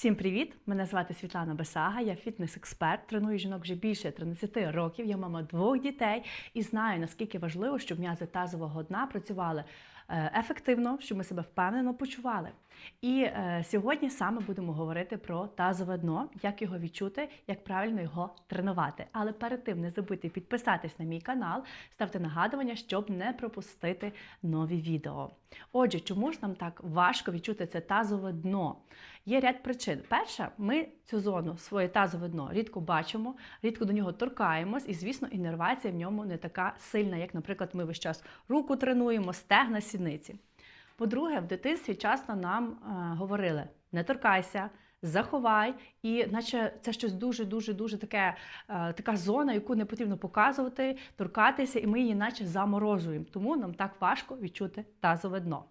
Всім привіт! Мене звати Світлана Бесага, я фітнес-експерт, треную жінок вже більше 13 років. Я мама двох дітей і знаю, наскільки важливо, щоб м'язи тазового дна працювали е, ефективно, щоб ми себе впевнено почували. І е, сьогодні саме будемо говорити про тазове дно, як його відчути, як правильно його тренувати. Але перед тим не забудьте підписатись на мій канал, ставте нагадування, щоб не пропустити нові відео. Отже, чому ж нам так важко відчути це тазове дно? Є ряд причин. Перша, ми цю зону, своє тазове дно, рідко бачимо, рідко до нього торкаємось, і, звісно, інервація в ньому не така сильна, як, наприклад, ми весь час руку тренуємо, стегна, сідниці. По-друге, в дитинстві часто нам е, говорили: не торкайся, заховай, і наче це щось дуже, дуже, таке, е, така зона, яку не потрібно показувати, торкатися, і ми її наче заморозуємо. Тому нам так важко відчути тазове дно.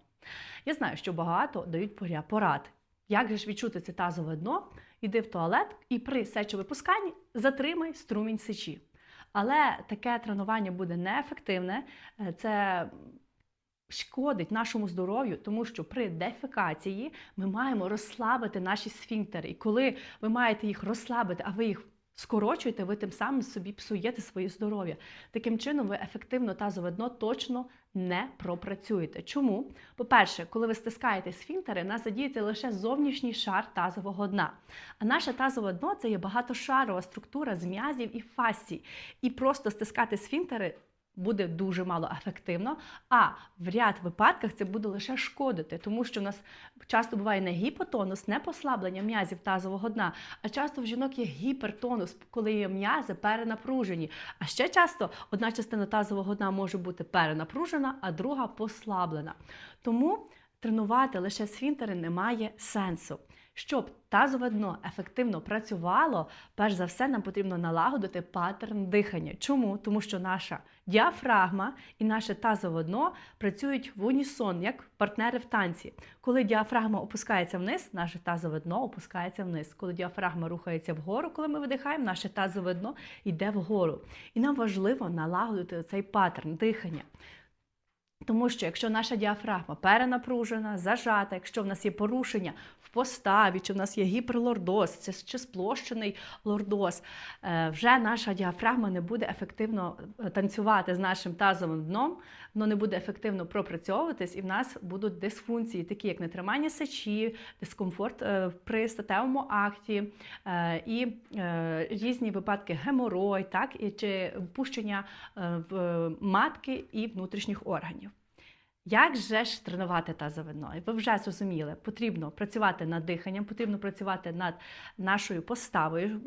Я знаю, що багато дають порад. Як же ж відчути це тазове дно? Іди в туалет і при сечовипусканні затримай струмінь сечі. Але таке тренування буде неефективне. Е, Це шкодить нашому здоров'ю, тому що при дефекації ми маємо розслабити наші сфінктери. І коли ви маєте їх розслабити, а ви їх скорочуєте, ви тим самим собі псуєте своє здоров'я. Таким чином, ви ефективно тазове дно точно не пропрацюєте. Чому? По-перше, коли ви стискаєте сфінктери, нас задіється лише зовнішній шар тазового дна. А наше тазове дно це є багатошарова структура з м'язів і фасцій. І просто стискати сфінктери буде дуже мало ефективно, а в ряд випадках це буде лише шкодити, тому що в нас часто буває не гіпотонус, не послаблення м'язів тазового дна, а часто в жінок є гіпертонус, коли м'язи перенапружені. А ще часто одна частина тазового дна може бути перенапружена, а друга послаблена. Тому тренувати лише сфінктери немає сенсу. Щоб тазове дно ефективно працювало, перш за все нам потрібно налагодити паттерн дихання. Чому? Тому що наша діафрагма і наше тазове дно працюють в унісон, як партнери в танці. Коли діафрагма опускається вниз, наше тазове дно опускається вниз. Коли діафрагма рухається вгору, коли ми видихаємо, наше тазове дно йде вгору. І нам важливо налагодити цей паттерн дихання. Тому що якщо наша діафрагма перенапружена, зажата, якщо в нас є порушення в поставі, чи в нас є гіперлордоз, чи сплощений лордоз, е, вже наша діафрагма не буде ефективно е, танцювати з нашим тазовим дном, воно не буде ефективно пропрацьовуватись, і в нас будуть дисфункції, такі як нетримання сечі, дискомфорт е, при статевому акті і різні випадки геморой, так, і чи пущення в матки і внутрішніх органів. Як же ж тренувати тазове дно? І Ви вже зрозуміли, потрібно працювати над диханням, потрібно працювати над нашою поставою, е,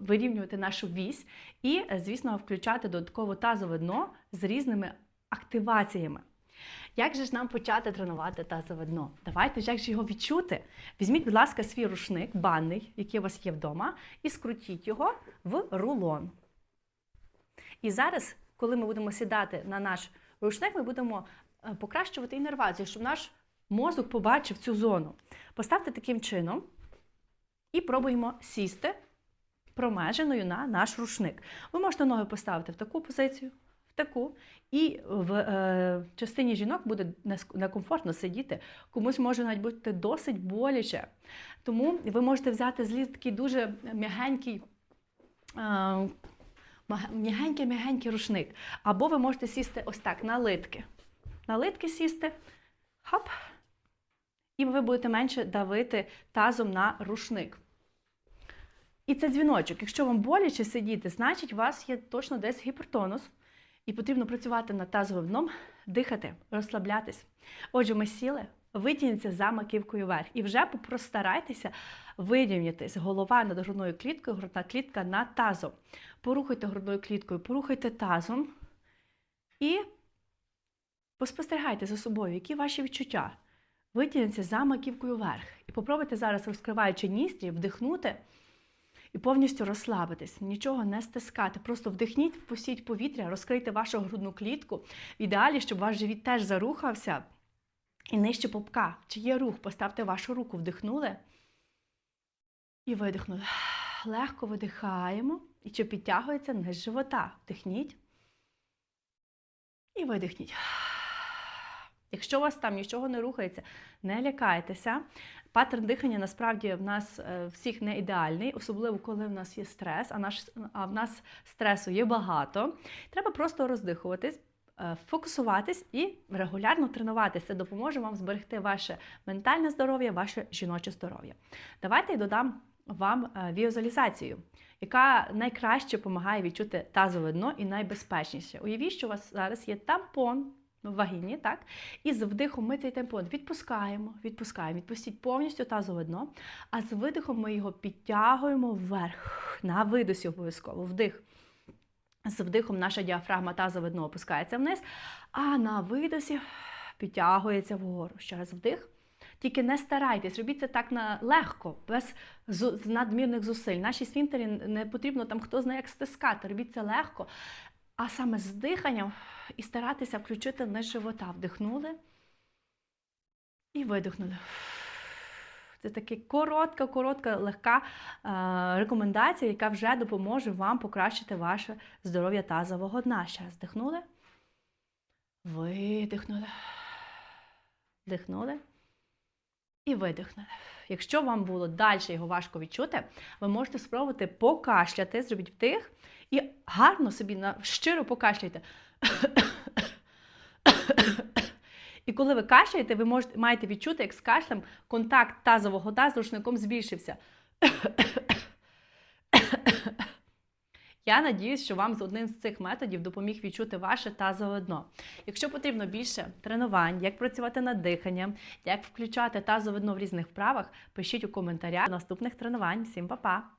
вирівнювати нашу вісь і, е, звісно, включати додатково тазове дно з різними активаціями. Як же ж нам почати тренувати тазове дно? Давайте ж як ж його відчути. Візьміть, будь ласка, свій рушник банний, який у вас є вдома, і скрутіть його в рулон. І зараз, коли ми будемо сідати на наш рушник, ми будемо покращувати інервацію, щоб наш мозок побачив цю зону. Поставте таким чином і пробуємо сісти промеженою на наш рушник. Ви можете ноги поставити в таку позицію, в таку, і в е, частині жінок буде некомфортно сидіти, комусь може навіть бути досить боляче. Тому ви можете взяти зліз такий дуже м'ягенький. е, М'ягенький-м'ягенький рушник. Або ви можете сісти ось так на литки. На литки сісти, хоп, і ви будете менше давити тазом на рушник. І це дзвіночок. Якщо вам боляче сидіти, значить у вас є точно десь гіпертонус, і потрібно працювати над тазовим дном, дихати, розслаблятись. Отже, ми сіли, витягніться за маківкою вверх. І вже постарайтеся вирівнятись. Голова над грудною кліткою, грудна клітка над тазом. Порухайте грудною кліткою, порухайте тазом і поспостерігайте за собою, які ваші відчуття. Витягніться за маківкою вверх. І попробуйте зараз, розкриваючи ністрі, вдихнути і повністю розслабитись, нічого не стискати. Просто вдихніть, впустіть повітря, розкрийте вашу грудну клітку. В ідеалі, щоб ваш живіт теж зарухався. І нижче попка. Чи є рух? Поставте вашу руку, вдихнули і видихнули. Легко видихаємо. І чи підтягується низ живота. Вдихніть і видихніть. Якщо у вас там нічого не рухається, не лякайтеся. Паттерн дихання насправді в нас е, всіх не ідеальний, особливо коли в нас є стрес, а, наш, а в нас стресу є багато. Треба просто роздихуватись, е, фокусуватись і регулярно тренуватися. Це допоможе вам зберегти ваше ментальне здоров'я, ваше жіноче здоров'я. Давайте я додам вам е, візуалізацію, яка найкраще допомагає відчути тазове дно і найбезпечніше. Уявіть, що у вас зараз є тампон в вагіні, так? І з вдихом ми цей тампон відпускаємо, відпускаємо, відпустіть повністю тазове дно, а з видихом ми його підтягуємо вверх. На видосі обов'язково вдих. З вдихом наша діафрагма тазове дно опускається вниз, а на видосі підтягується вгору. Ще раз вдих. Тільки не старайтесь, робіть це так на легко, без надмірних зусиль. Наші сфінктері не потрібно там хто знає, як стискати. Робіть це легко. А саме з диханням і старатися включити низ живота. Вдихнули і видихнули. Це така коротка, коротка, легка е, рекомендація, яка вже допоможе вам покращити ваше здоров'я тазового дна. Ще раз вдихнули. Видихнули. Вдихнули. І видихнули. Якщо вам було далі його важко відчути, ви можете спробувати покашляти, зробіть вдих і гарно собі щиро покашляйте. І коли ви кашляєте, ви можете, маєте відчути, як з кашлем контакт тазового дна з рушником збільшився. Я надіюсь, що вам з одним з цих методів допоміг відчути ваше тазове дно. Якщо потрібно більше тренувань, як працювати над диханням, як включати тазове дно в різних вправах, пишіть у коментарях наступних тренувань. Всім па-па!